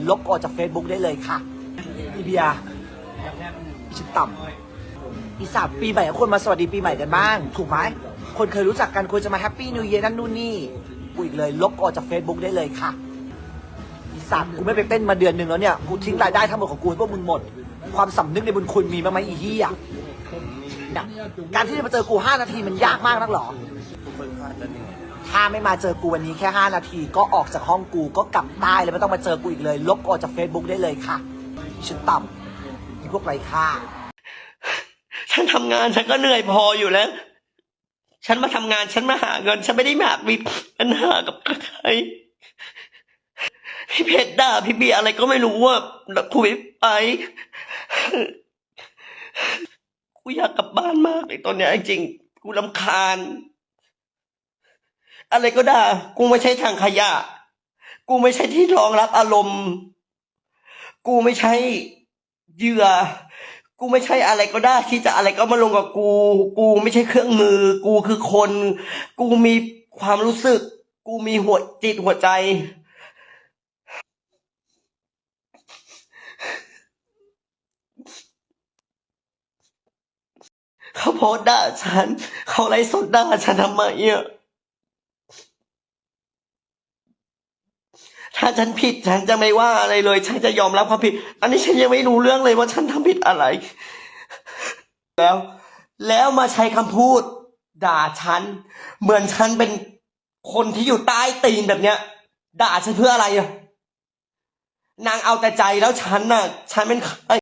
ลบออกจาก Facebook ได้เลยค่ะ อีเบียร์อีชิบต่ำอีสามปีใหม่ควรมาสวัสดีปีใหม่กันบ้าง ถูกไหม คนเคยรู้จักกันควรจะมาแฮปปี้นิวเยียร์นั่นนู่นนี่กูอีกเลย ลบออกจาก Facebook ได้เลยค่ะ อีสัตว์กูไม่ไปเต้นมาเดือนหนึ่งแล้วเนี่ย กูทิ้งรายได้ทั้งหมดของกูให้พวกมึงหมด ความสำนึกในบุญคุณมีบ้างไหมอีเหี้ยเนี่ยการที่จะมาเจอกูห้านาทีมันยากมากนักหรอ ถ้าไม่มาเจอกูวันนี้แค่ 5 นาที ก็ออกจากห้องกูก็กลับใต้เลยไม่ต้องมาเจอกูอีกเลย ลบออกจาก Facebook ได้เลยค่ะ ฉันต่ำอีพวกไรค่าฉันทำงานฉันก็เหนื่อยพออยู่แล้ว ฉันมาทำงานฉันมาหาเงิน ฉันไม่ได้มามีปัญหากับใครพี่เพชรด่าพี่เบียร์อะไรก็ไม่รู้ว่าคุยไปกูอยากกลับบ้านมากเลยตอนเนี้ยจริงๆกูลำคาญ อะไรก็ได่ากูไม่ใช่ทางขยะ กูไม่ใช่ที่รองรับอารมณ์ กูไม่ใช่เหยื่อ กูไม่ใช่อะไรก็ได้ที่จะอะไรก็มาลงกับกู กูไม่ใช่เครื่องมือ กูคือคน กูมีความรู้สึก กูมีหัวจิตหัวใจเขาโพสต์ด่าฉัน เขาไลฟ์สดด่าฉันทำไมอะ ถ้าฉันผิดฉันจะไม่ว่าอะไรเลย ฉันจะยอมรับความผิด อันนี้ฉันยังไม่รู้เรื่องเลยว่าฉันทำผิดอะไร แล้ว แล้วมาใช้คำพูด ด่าฉัน เหมือนฉันเป็นคนที่อยู่ใต้ตีนแบบเนี้ย ด่าฉันเพื่ออะไรอะนางเอาแต่ใจแล้วฉันน่ะ ฉันเป็นใคร